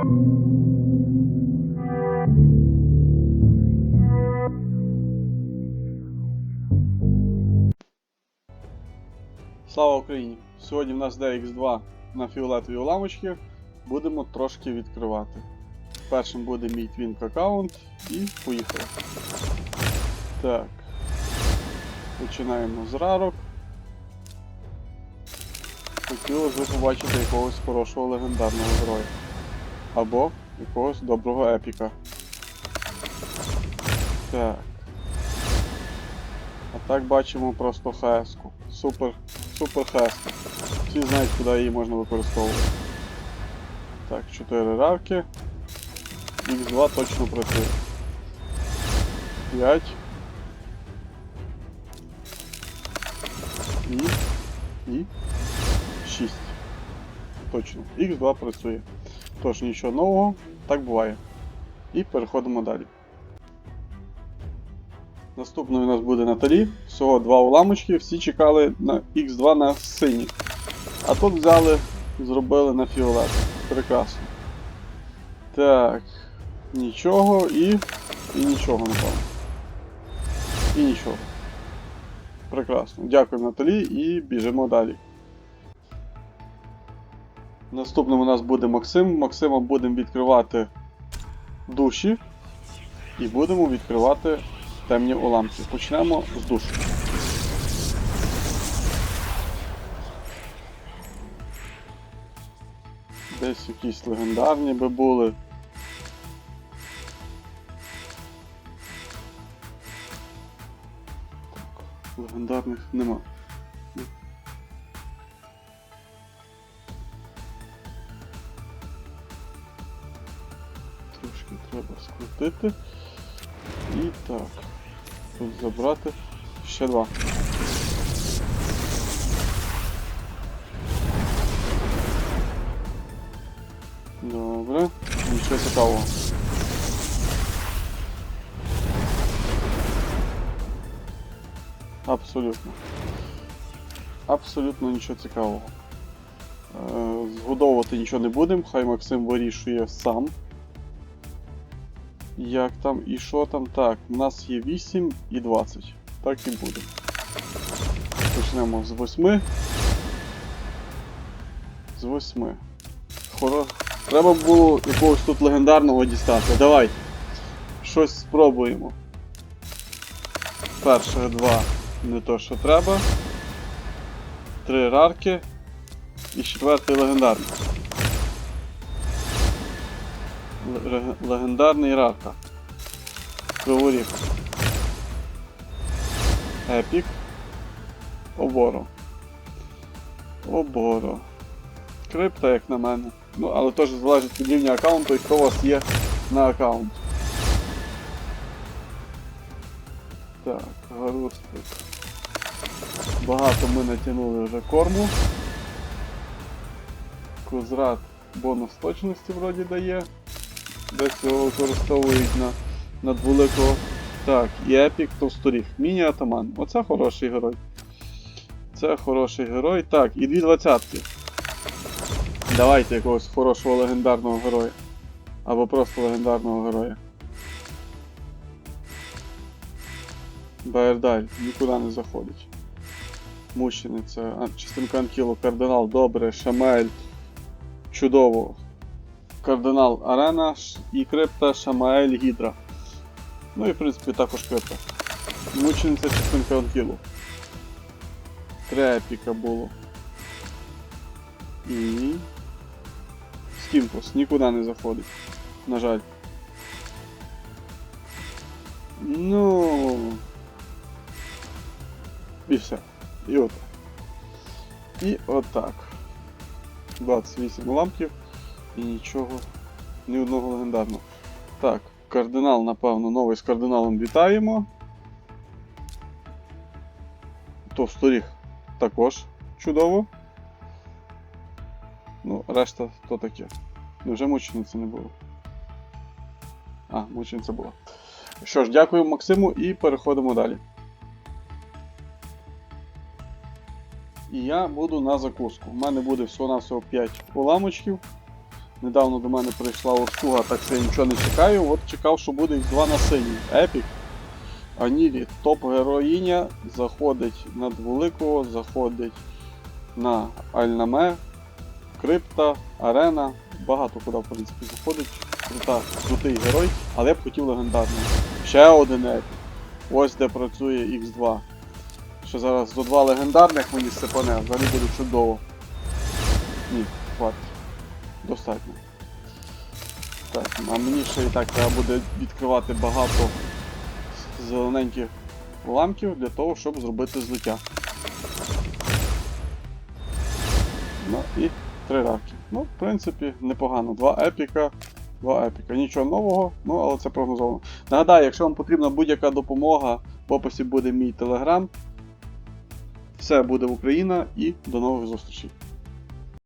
Слава Україні! Сьогодні в нас DX2 на фіолетові ламочки. Будемо трошки відкривати. Першим буде мій твінк аккаунт і поїхали. Так. Починаємо з рарок. Хотілося б побачити якогось хорошого легендарного героя. Або якогось доброго епіка. Так. А так бачимо просто хс-ку. Супер, супер хс. Всі знають, куди її можна використовувати. Так, 4 рарки. Х2 точно працює. 5. І. І. 6. Точно. Х2 працює. Тож нічого нового, так буває. І переходимо далі. Наступною у нас буде Наталі. Всього два уламочки, всі чекали на Х2 на синій. А тут взяли, зробили на фіолет. Прекрасно. Так. Нічого і. І нічого, напевно. І нічого. Прекрасно. Дякую, Наталі, і біжимо далі. Наступним у нас буде Максим. Максима будемо відкривати душі. І будемо відкривати темні уламки. Почнемо з душу. Десь якісь легендарні би були. Легендарних нема. Треба скрутити. І так. Тут забрати ще два. Добре, нічого цікавого. Абсолютно. Абсолютно нічого цікавого. Е, Згодовувати нічого не будемо, хай Максим вирішує сам. Як там і що там? Так, у нас є 8 і 20. Так і буде. Почнемо з 8. З 8. Хоро... Треба було якогось тут легендарного дістати. Давай. Щось спробуємо. Перших два не то, що треба. Три рарки. І четвертий легендарний. Лег- Легендарний рарка. Криворік. Епік. Оборо. Оборо. Крипта, як на мене. Ну, але теж залежить від рівня аккаунту і хто у вас є на аккаунт. Так, гарустик. Багато ми натягнули вже корму. Козрат бонус точності вроді дає. Десь його використовують на, на дволикого. Так, і епік товсторіг. Міні-атаман. Оце хороший герой. Це хороший герой. Так, і дві двадцятки. Давайте якогось хорошого легендарного героя. Або просто легендарного героя. Байердаль нікуди не заходить. Мужчиниця, а, частинка Анкіло, кардинал, добре, Шамель. Чудово. Кардинал Арена і крипта Шамаель Гідра. Ну і в принципі також крипта. Мучениця частинка Анкілу. Три епіка було. І. Скімпус нікуди не заходить. На жаль. Ну. І все. І от. І отак. 28 лампів і нічого. Ні одного легендарного. Так, кардинал, напевно, новий з кардиналом вітаємо. Товсторіг також чудово. Ну, решта то таке. Невже мучениці не було? А, мучениця була. Що ж, дякую Максиму і переходимо далі. І я буду на закуску. У мене буде всього-навсього 5 уламочків. Недавно до мене прийшла Остуга, так що я нічого не чекаю. От чекав, що буде X2 на синій. Епік. Анілі, топ-героїня, заходить на дволикого, заходить на Альнаме, Крипта, Арена. Багато куди, в принципі, заходить. Крута, крутий герой, але я б хотів легендарний. Ще один епік. Ось де працює X2. Ще зараз до два легендарних мені сипане, взагалі буде чудово. Ні, хватить. Достатньо. Так, а мені ще і так треба буде відкривати багато зелененьких уламків для того, щоб зробити злиття. Ну і три раки. Ну, в принципі, непогано. Два епіка. Два епіка. Нічого нового, ну але це прогнозовано. Нагадаю, якщо вам потрібна будь-яка допомога, в описі буде мій телеграм. Все буде в Україна і до нових зустрічей.